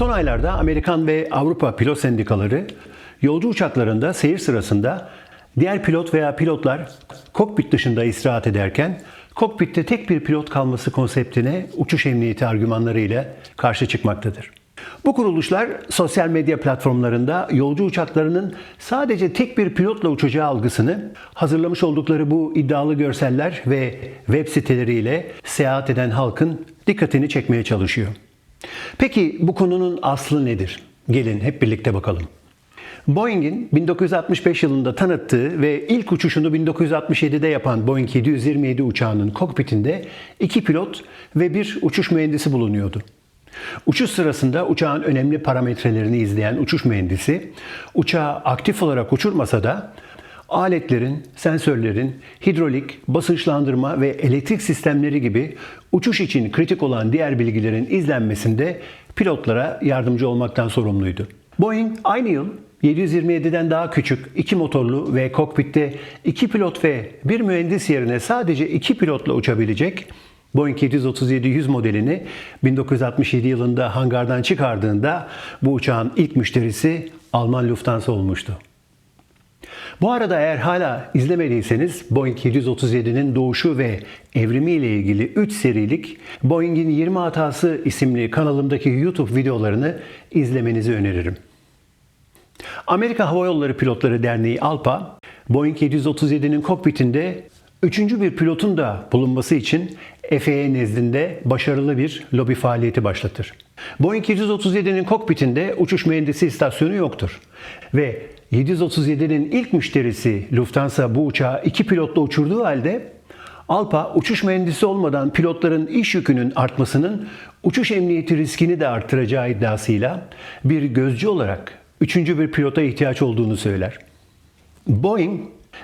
Son aylarda Amerikan ve Avrupa pilot sendikaları yolcu uçaklarında seyir sırasında diğer pilot veya pilotlar kokpit dışında istirahat ederken kokpitte tek bir pilot kalması konseptine uçuş emniyeti argümanlarıyla karşı çıkmaktadır. Bu kuruluşlar sosyal medya platformlarında yolcu uçaklarının sadece tek bir pilotla uçacağı algısını hazırlamış oldukları bu iddialı görseller ve web siteleriyle seyahat eden halkın dikkatini çekmeye çalışıyor. Peki bu konunun aslı nedir? Gelin hep birlikte bakalım. Boeing'in 1965 yılında tanıttığı ve ilk uçuşunu 1967'de yapan Boeing 727 uçağının kokpitinde iki pilot ve bir uçuş mühendisi bulunuyordu. Uçuş sırasında uçağın önemli parametrelerini izleyen uçuş mühendisi, uçağı aktif olarak uçurmasa da aletlerin, sensörlerin, hidrolik, basınçlandırma ve elektrik sistemleri gibi uçuş için kritik olan diğer bilgilerin izlenmesinde pilotlara yardımcı olmaktan sorumluydu. Boeing aynı yıl 727'den daha küçük iki motorlu ve kokpitte iki pilot ve bir mühendis yerine sadece iki pilotla uçabilecek Boeing 737-100 modelini 1967 yılında hangardan çıkardığında bu uçağın ilk müşterisi Alman Lufthansa olmuştu. Bu arada eğer hala izlemediyseniz Boeing 737'nin doğuşu ve evrimi ile ilgili 3 serilik Boeing'in 20 Hatası isimli kanalımdaki YouTube videolarını izlemenizi öneririm. Amerika Hava Yolları Pilotları Derneği ALPA, Boeing 737'nin kokpitinde üçüncü bir pilotun da bulunması için FAA nezdinde başarılı bir lobi faaliyeti başlatır. Boeing 737'nin kokpitinde uçuş mühendisi istasyonu yoktur. Ve 737'nin ilk müşterisi Lufthansa bu uçağı iki pilotla uçurduğu halde Alpa uçuş mühendisi olmadan pilotların iş yükünün artmasının uçuş emniyeti riskini de arttıracağı iddiasıyla bir gözcü olarak üçüncü bir pilota ihtiyaç olduğunu söyler. Boeing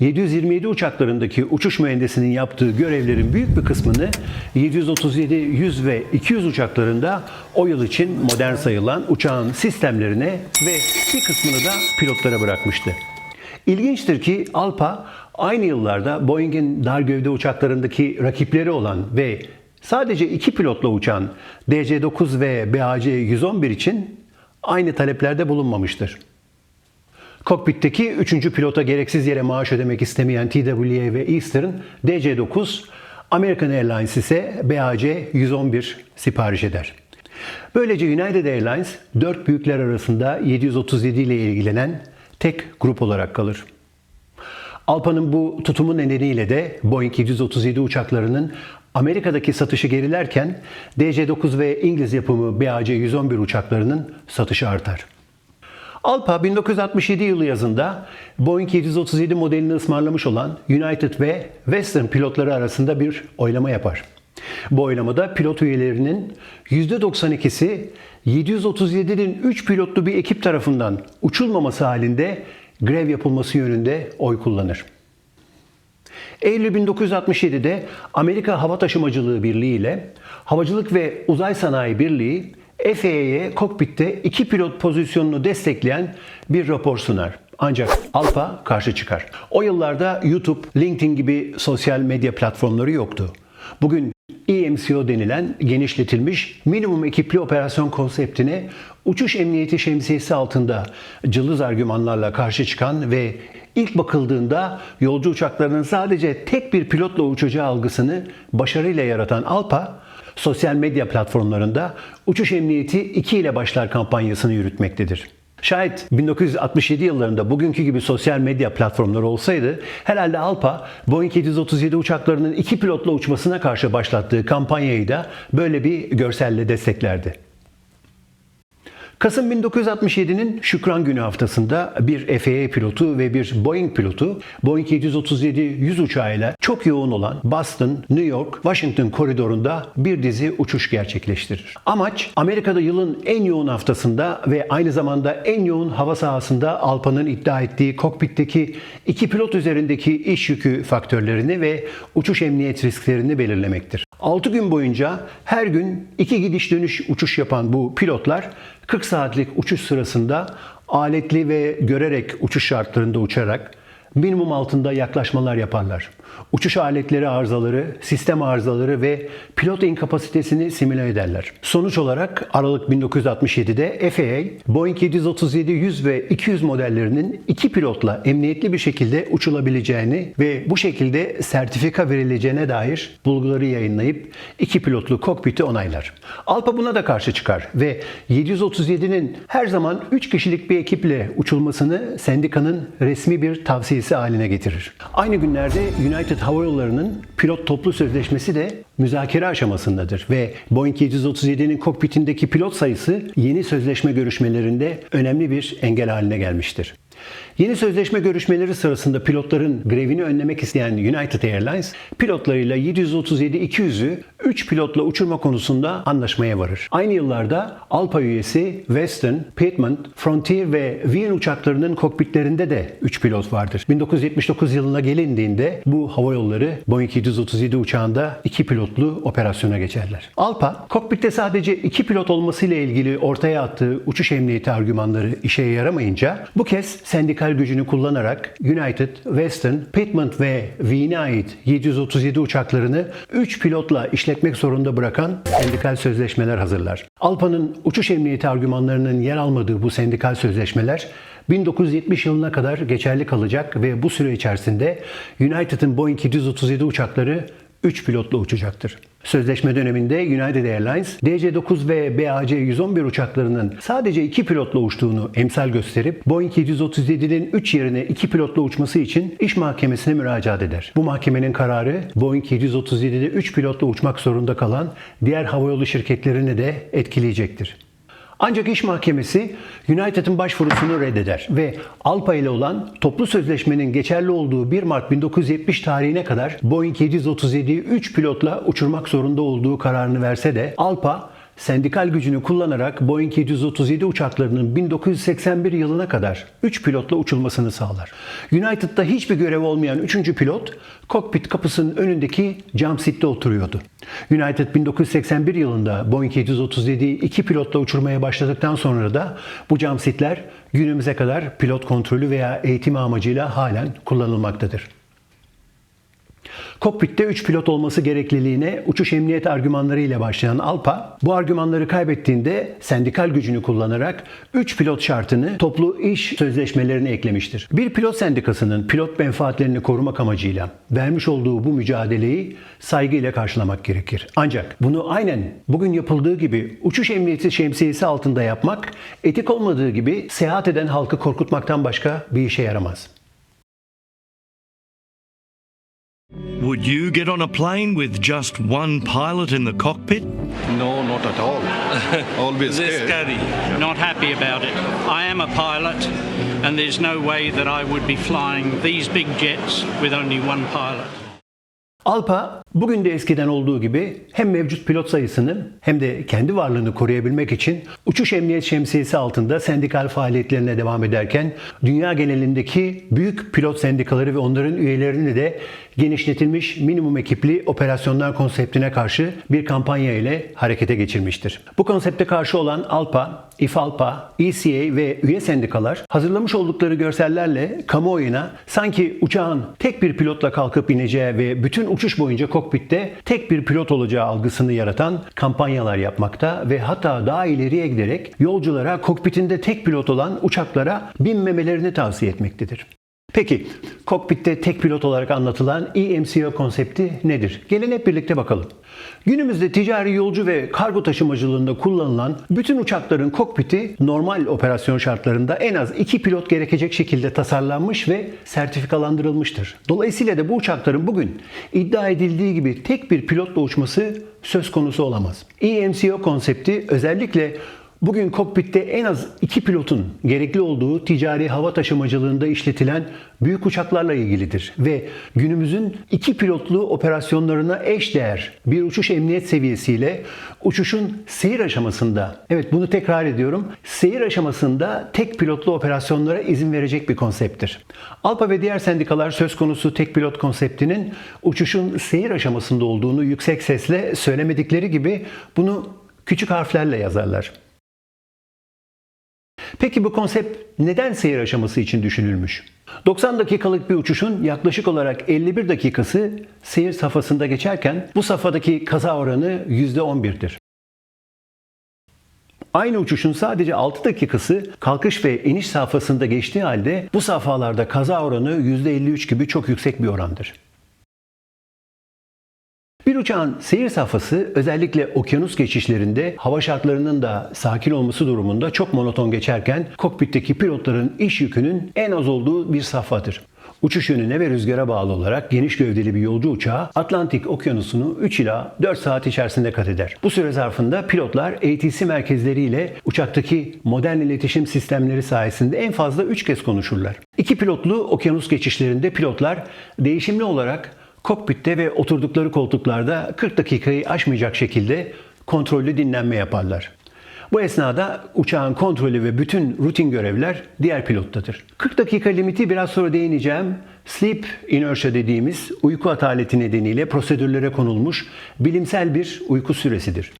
727 uçaklarındaki uçuş mühendisinin yaptığı görevlerin büyük bir kısmını 737, 100 ve 200 uçaklarında o yıl için modern sayılan uçağın sistemlerine ve bir kısmını da pilotlara bırakmıştı. İlginçtir ki Alpa aynı yıllarda Boeing'in dar gövde uçaklarındaki rakipleri olan ve sadece iki pilotla uçan DC-9 ve BAC-111 için aynı taleplerde bulunmamıştır. Kokpitteki üçüncü pilota gereksiz yere maaş ödemek istemeyen TWA ve Eastern DC-9, American Airlines ise BAC-111 sipariş eder. Böylece United Airlines dört büyükler arasında 737 ile ilgilenen tek grup olarak kalır. Alpa'nın bu tutumu nedeniyle de Boeing 737 uçaklarının Amerika'daki satışı gerilerken DC-9 ve İngiliz yapımı BAC-111 uçaklarının satışı artar. Alpa 1967 yılı yazında Boeing 737 modelini ısmarlamış olan United ve Western pilotları arasında bir oylama yapar. Bu oylamada pilot üyelerinin %92'si 737'nin 3 pilotlu bir ekip tarafından uçulmaması halinde grev yapılması yönünde oy kullanır. Eylül 1967'de Amerika Hava Taşımacılığı Birliği ile Havacılık ve Uzay Sanayi Birliği FAA'ye kokpitte iki pilot pozisyonunu destekleyen bir rapor sunar. Ancak Alpa karşı çıkar. O yıllarda YouTube, LinkedIn gibi sosyal medya platformları yoktu. Bugün EMCO denilen genişletilmiş minimum ekipli operasyon konseptine uçuş emniyeti şemsiyesi altında cılız argümanlarla karşı çıkan ve ilk bakıldığında yolcu uçaklarının sadece tek bir pilotla uçacağı algısını başarıyla yaratan Alpa, sosyal medya platformlarında uçuş emniyeti 2 ile başlar kampanyasını yürütmektedir. Şayet 1967 yıllarında bugünkü gibi sosyal medya platformları olsaydı herhalde Alpa Boeing 737 uçaklarının iki pilotla uçmasına karşı başlattığı kampanyayı da böyle bir görselle desteklerdi. Kasım 1967'nin Şükran Günü haftasında bir FAA pilotu ve bir Boeing pilotu Boeing 737-100 uçağıyla çok yoğun olan Boston, New York, Washington koridorunda bir dizi uçuş gerçekleştirir. Amaç Amerika'da yılın en yoğun haftasında ve aynı zamanda en yoğun hava sahasında Alpa'nın iddia ettiği kokpitteki iki pilot üzerindeki iş yükü faktörlerini ve uçuş emniyet risklerini belirlemektir. 6 gün boyunca her gün iki gidiş dönüş uçuş yapan bu pilotlar 40 saatlik uçuş sırasında aletli ve görerek uçuş şartlarında uçarak minimum altında yaklaşmalar yaparlar. Uçuş aletleri arızaları, sistem arızaları ve pilot inkapasitesini simüle ederler. Sonuç olarak Aralık 1967'de FAA, Boeing 737-100 ve 200 modellerinin iki pilotla emniyetli bir şekilde uçulabileceğini ve bu şekilde sertifika verileceğine dair bulguları yayınlayıp iki pilotlu kokpiti onaylar. Alpa buna da karşı çıkar ve 737'nin her zaman 3 kişilik bir ekiple uçulmasını sendikanın resmi bir tavsiyesi haline getirir. Aynı günlerde United Hava Yolları'nın pilot toplu sözleşmesi de müzakere aşamasındadır ve Boeing 737'nin kokpitindeki pilot sayısı yeni sözleşme görüşmelerinde önemli bir engel haline gelmiştir. Yeni sözleşme görüşmeleri sırasında pilotların grevini önlemek isteyen United Airlines, pilotlarıyla 737-200'ü 3 pilotla uçurma konusunda anlaşmaya varır. Aynı yıllarda Alpa üyesi Western, Piedmont, Frontier ve Wien uçaklarının kokpitlerinde de 3 pilot vardır. 1979 yılına gelindiğinde bu hava yolları Boeing 737 uçağında 2 pilotlu operasyona geçerler. Alpa, kokpitte sadece 2 pilot olmasıyla ilgili ortaya attığı uçuş emniyeti argümanları işe yaramayınca bu kez sendikal gücünü kullanarak United, Western, Piedmont ve Wien'e ait 737 uçaklarını 3 pilotla işletmek zorunda bırakan sendikal sözleşmeler hazırlar. Alpa'nın uçuş emniyeti argümanlarının yer almadığı bu sendikal sözleşmeler 1970 yılına kadar geçerli kalacak ve bu süre içerisinde United'ın Boeing 737 uçakları 3 pilotla uçacaktır. Sözleşme döneminde United Airlines DC-9 ve BAC-111 uçaklarının sadece 2 pilotla uçtuğunu emsal gösterip Boeing 737'nin 3 yerine 2 pilotla uçması için iş mahkemesine müracaat eder. Bu mahkemenin kararı Boeing 737'de 3 pilotla uçmak zorunda kalan diğer havayolu şirketlerini de etkileyecektir. Ancak iş mahkemesi United'ın başvurusunu reddeder ve Alpa ile olan toplu sözleşmenin geçerli olduğu 1 Mart 1970 tarihine kadar Boeing 737'yi 3 pilotla uçurmak zorunda olduğu kararını verse de Alpa sendikal gücünü kullanarak Boeing 737 uçaklarının 1981 yılına kadar 3 pilotla uçulmasını sağlar. United'da hiçbir görev olmayan 3. pilot kokpit kapısının önündeki cam seat'te oturuyordu. United 1981 yılında Boeing 737'yi 2 pilotla uçurmaya başladıktan sonra da bu cam seat'ler günümüze kadar pilot kontrolü veya eğitimi amacıyla halen kullanılmaktadır. Kokpitte 3 pilot olması gerekliliğine uçuş emniyet argümanları ile başlayan Alpa, bu argümanları kaybettiğinde sendikal gücünü kullanarak 3 pilot şartını toplu iş sözleşmelerine eklemiştir. Bir pilot sendikasının pilot menfaatlerini korumak amacıyla vermiş olduğu bu mücadeleyi saygıyla karşılamak gerekir. Ancak bunu aynen bugün yapıldığı gibi uçuş emniyeti şemsiyesi altında yapmak, etik olmadığı gibi seyahat eden halkı korkutmaktan başka bir işe yaramaz. Would you get on a plane with just one pilot in the cockpit? No, not at all. Always scared. Scary. Not happy about it. I am a pilot, and there's no way that I would be flying these big jets with only one pilot. Alpa bugün de eskiden olduğu gibi hem mevcut pilot sayısını hem de kendi varlığını koruyabilmek için uçuş emniyet şemsiyesi altında sendikal faaliyetlerine devam ederken dünya genelindeki büyük pilot sendikaları ve onların üyelerini de genişletilmiş minimum ekipli operasyonlar konseptine karşı bir kampanya ile harekete geçirmiştir. Bu konsepte karşı olan Alpa, İFALPA, ECA ve üye sendikalar hazırlamış oldukları görsellerle kamuoyuna sanki uçağın tek bir pilotla kalkıp ineceği ve bütün uçuş boyunca kokpitte tek bir pilot olacağı algısını yaratan kampanyalar yapmakta ve hatta daha ileriye giderek yolculara kokpitinde tek pilot olan uçaklara binmemelerini tavsiye etmektedir. Peki kokpitte tek pilot olarak anlatılan EMCO konsepti nedir? Gelin hep birlikte bakalım. Günümüzde ticari yolcu ve kargo taşımacılığında kullanılan bütün uçakların kokpiti normal operasyon şartlarında en az iki pilot gerekecek şekilde tasarlanmış ve sertifikalandırılmıştır. Dolayısıyla da bu uçakların bugün iddia edildiği gibi tek bir pilotla uçması söz konusu olamaz. EMCO konsepti özellikle Bugün kokpitte en az iki pilotun gerekli olduğu ticari hava taşımacılığında işletilen büyük uçaklarla ilgilidir ve günümüzün iki pilotlu operasyonlarına eş değer bir uçuş emniyet seviyesiyle uçuşun seyir aşamasında, evet bunu tekrar ediyorum, seyir aşamasında tek pilotlu operasyonlara izin verecek bir konsepttir. Alpa ve diğer sendikalar söz konusu tek pilot konseptinin uçuşun seyir aşamasında olduğunu yüksek sesle söylemedikleri gibi bunu küçük harflerle yazarlar. Peki bu konsept neden seyir aşaması için düşünülmüş? 90 dakikalık bir uçuşun yaklaşık olarak 51 dakikası seyir safhasında geçerken bu safhadaki kaza oranı %11'dir. Aynı uçuşun sadece 6 dakikası kalkış ve iniş safhasında geçtiği halde bu safhalarda kaza oranı %53 gibi çok yüksek bir orandır. Uçağın seyir safhası özellikle okyanus geçişlerinde hava şartlarının da sakin olması durumunda çok monoton geçerken kokpitteki pilotların iş yükünün en az olduğu bir safhadır. Uçuş yönüne ve rüzgara bağlı olarak geniş gövdeli bir yolcu uçağı Atlantik Okyanusu'nu 3 ila 4 saat içerisinde kat eder. Bu süre zarfında pilotlar ATC merkezleriyle uçaktaki modern iletişim sistemleri sayesinde en fazla 3 kez konuşurlar. İki pilotlu okyanus geçişlerinde pilotlar değişimli olarak kokpitte ve oturdukları koltuklarda 40 dakikayı aşmayacak şekilde kontrollü dinlenme yaparlar. Bu esnada uçağın kontrolü ve bütün rutin görevler diğer pilottadır. 40 dakika limiti biraz sonra değineceğim. Sleep inertia dediğimiz uyku ataleti nedeniyle prosedürlere konulmuş bilimsel bir uyku süresidir.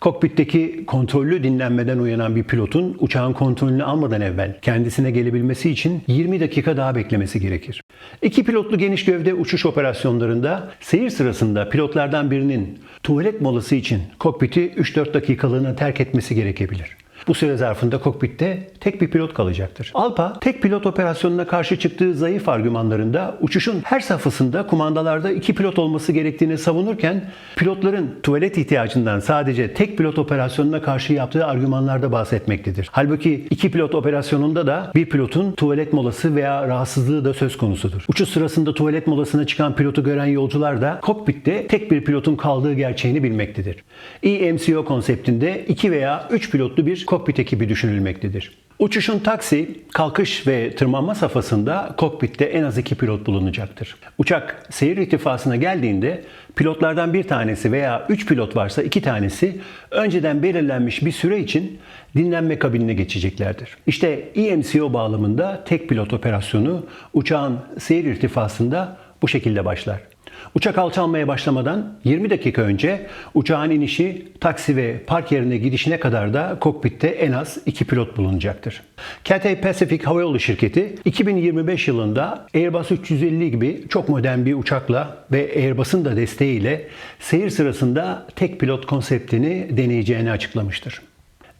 Kokpitteki kontrollü dinlenmeden uyanan bir pilotun uçağın kontrolünü almadan evvel kendisine gelebilmesi için 20 dakika daha beklemesi gerekir. İki pilotlu geniş gövde uçuş operasyonlarında seyir sırasında pilotlardan birinin tuvalet molası için kokpiti 3-4 dakikalığına terk etmesi gerekebilir. Bu süre zarfında kokpitte tek bir pilot kalacaktır. ALPA tek pilot operasyonuna karşı çıktığı zayıf argümanlarında uçuşun her safhasında kumandalarda iki pilot olması gerektiğini savunurken pilotların tuvalet ihtiyacından sadece tek pilot operasyonuna karşı yaptığı argümanlarda bahsetmektedir. Halbuki iki pilot operasyonunda da bir pilotun tuvalet molası veya rahatsızlığı da söz konusudur. Uçuş sırasında tuvalet molasına çıkan pilotu gören yolcular da kokpitte tek bir pilotun kaldığı gerçeğini bilmektedir. EMCO konseptinde iki veya üç pilotlu bir kokpit ekibi düşünülmektedir. Uçuşun taksi, kalkış ve tırmanma safhasında kokpitte en az iki pilot bulunacaktır. Uçak seyir irtifasına geldiğinde pilotlardan bir tanesi veya üç pilot varsa iki tanesi önceden belirlenmiş bir süre için dinlenme kabinine geçeceklerdir. İşte EMCO bağlamında tek pilot operasyonu uçağın seyir irtifasında bu şekilde başlar. Uçak alçalmaya başlamadan 20 dakika önce uçağın inişi, taksi ve park yerine gidişine kadar da kokpitte en az 2 pilot bulunacaktır. Cathay Pacific Havayolu şirketi 2025 yılında Airbus 350 gibi çok modern bir uçakla ve Airbus'un da desteğiyle seyir sırasında tek pilot konseptini deneyeceğini açıklamıştır.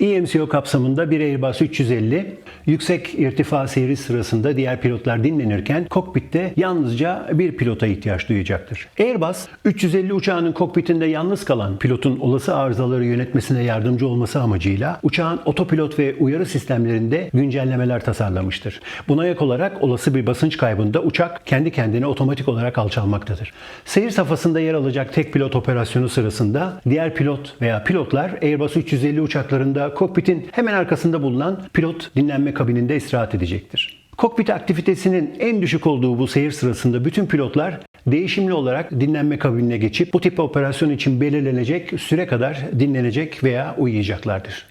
EMCO kapsamında bir Airbus 350 yüksek irtifa seyri sırasında diğer pilotlar dinlenirken kokpitte yalnızca bir pilota ihtiyaç duyacaktır. Airbus 350 uçağının kokpitinde yalnız kalan pilotun olası arızaları yönetmesine yardımcı olması amacıyla uçağın otopilot ve uyarı sistemlerinde güncellemeler tasarlamıştır. Buna ek olarak olası bir basınç kaybında uçak kendi kendine otomatik olarak alçalmaktadır. Seyir safhasında yer alacak tek pilot operasyonu sırasında diğer pilot veya pilotlar Airbus 350 uçaklarında kokpitin hemen arkasında bulunan pilot dinlenme kabininde istirahat edecektir. Kokpit aktivitesinin en düşük olduğu bu seyir sırasında bütün pilotlar değişimli olarak dinlenme kabinine geçip bu tip operasyon için belirlenecek süre kadar dinlenecek veya uyuyacaklardır.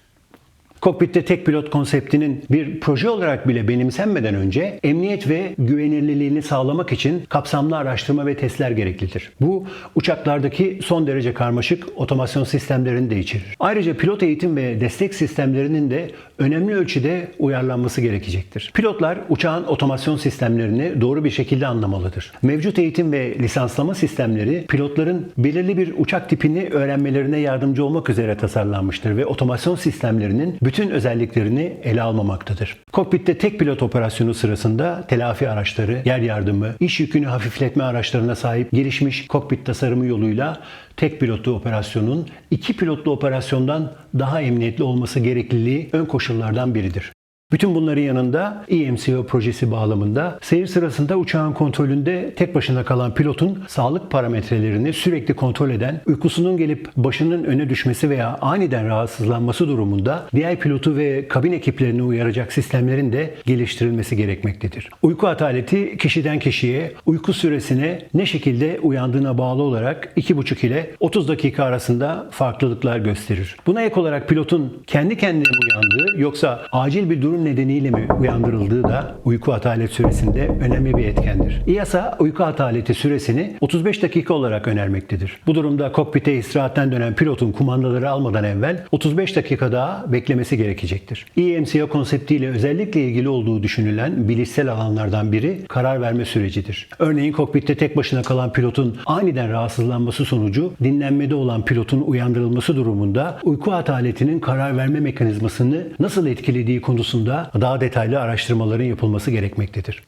Kokpitte tek pilot konseptinin bir proje olarak bile benimsenmeden önce emniyet ve güvenilirliğini sağlamak için kapsamlı araştırma ve testler gereklidir. Bu uçaklardaki son derece karmaşık otomasyon sistemlerini de içerir. Ayrıca pilot eğitim ve destek sistemlerinin de önemli ölçüde uyarlanması gerekecektir. Pilotlar uçağın otomasyon sistemlerini doğru bir şekilde anlamalıdır. Mevcut eğitim ve lisanslama sistemleri pilotların belirli bir uçak tipini öğrenmelerine yardımcı olmak üzere tasarlanmıştır ve otomasyon sistemlerinin bütün özelliklerini ele almamaktadır. Kokpitte tek pilot operasyonu sırasında telafi araçları, yer yardımı, iş yükünü hafifletme araçlarına sahip gelişmiş kokpit tasarımı yoluyla tek pilotlu operasyonun iki pilotlu operasyondan daha emniyetli olması gerekliliği ön koşullardan biridir. Bütün bunların yanında EMCO projesi bağlamında seyir sırasında uçağın kontrolünde tek başına kalan pilotun sağlık parametrelerini sürekli kontrol eden, uykusunun gelip başının öne düşmesi veya aniden rahatsızlanması durumunda diğer pilotu ve kabin ekiplerini uyaracak sistemlerin de geliştirilmesi gerekmektedir. Uyku ataleti kişiden kişiye, uyku süresine ne şekilde uyandığına bağlı olarak 2,5 ile 30 dakika arasında farklılıklar gösterir. Buna ek olarak pilotun kendi kendine uyandığı yoksa acil bir durum sorun nedeniyle mi uyandırıldığı da uyku atalet süresinde önemli bir etkendir. İASA uyku ataleti süresini 35 dakika olarak önermektedir. Bu durumda kokpite istirahatten dönen pilotun kumandaları almadan evvel 35 dakika daha beklemesi gerekecektir. EMCO konseptiyle özellikle ilgili olduğu düşünülen bilişsel alanlardan biri karar verme sürecidir. Örneğin kokpitte tek başına kalan pilotun aniden rahatsızlanması sonucu dinlenmede olan pilotun uyandırılması durumunda uyku ataletinin karar verme mekanizmasını nasıl etkilediği konusunda daha detaylı araştırmaların yapılması gerekmektedir.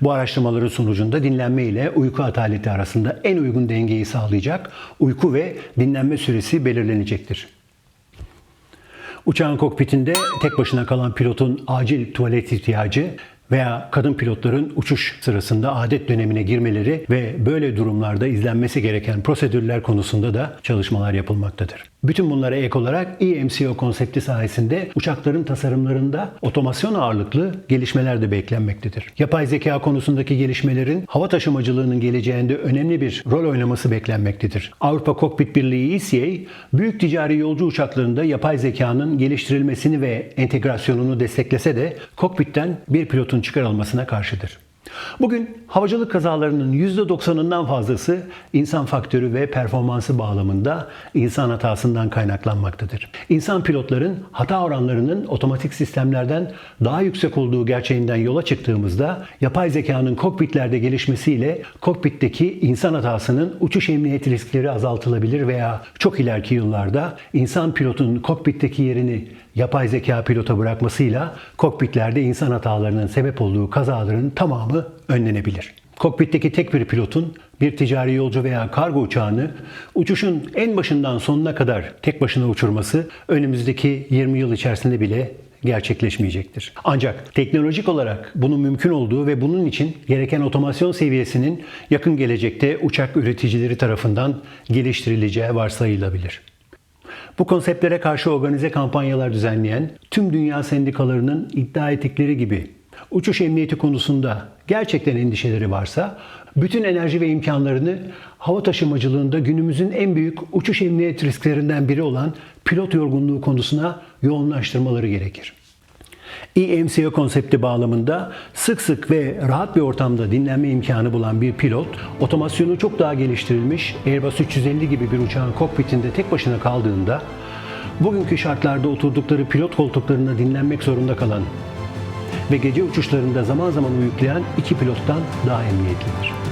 Bu araştırmaların sonucunda dinlenme ile uyku ataleti arasında en uygun dengeyi sağlayacak uyku ve dinlenme süresi belirlenecektir. Uçağın kokpitinde tek başına kalan pilotun acil tuvalet ihtiyacı veya kadın pilotların uçuş sırasında adet dönemine girmeleri ve böyle durumlarda izlenmesi gereken prosedürler konusunda da çalışmalar yapılmaktadır. Bütün bunlara ek olarak EMCO konsepti sayesinde uçakların tasarımlarında otomasyon ağırlıklı gelişmeler de beklenmektedir. Yapay zeka konusundaki gelişmelerin hava taşımacılığının geleceğinde önemli bir rol oynaması beklenmektedir. Avrupa Kokpit Birliği ECA, büyük ticari yolcu uçaklarında yapay zekanın geliştirilmesini ve entegrasyonunu desteklese de kokpitten bir pilotun çıkarılmasına karşıdır. Bugün havacılık kazalarının %90'ından fazlası insan faktörü ve performansı bağlamında insan hatasından kaynaklanmaktadır. İnsan pilotların hata oranlarının otomatik sistemlerden daha yüksek olduğu gerçeğinden yola çıktığımızda yapay zekanın kokpitlerde gelişmesiyle kokpitteki insan hatasının uçuş emniyet riskleri azaltılabilir veya çok ileriki yıllarda insan pilotun kokpitteki yerini yapay zeka pilota bırakmasıyla kokpitlerde insan hatalarının sebep olduğu kazaların tamamı önlenebilir. Kokpitteki tek bir pilotun bir ticari yolcu veya kargo uçağını uçuşun en başından sonuna kadar tek başına uçurması önümüzdeki 20 yıl içerisinde bile gerçekleşmeyecektir. Ancak teknolojik olarak bunun mümkün olduğu ve bunun için gereken otomasyon seviyesinin yakın gelecekte uçak üreticileri tarafından geliştirileceği varsayılabilir. Bu konseptlere karşı organize kampanyalar düzenleyen tüm dünya sendikalarının iddia ettikleri gibi uçuş emniyeti konusunda gerçekten endişeleri varsa bütün enerji ve imkanlarını hava taşımacılığında günümüzün en büyük uçuş emniyet risklerinden biri olan pilot yorgunluğu konusuna yoğunlaştırmaları gerekir. EMCO konsepti bağlamında sık sık ve rahat bir ortamda dinlenme imkanı bulan bir pilot, otomasyonu çok daha geliştirilmiş Airbus 350 gibi bir uçağın kokpitinde tek başına kaldığında, bugünkü şartlarda oturdukları pilot koltuklarında dinlenmek zorunda kalan ve gece uçuşlarında zaman zaman uyuklayan iki pilottan daha emniyetlidir.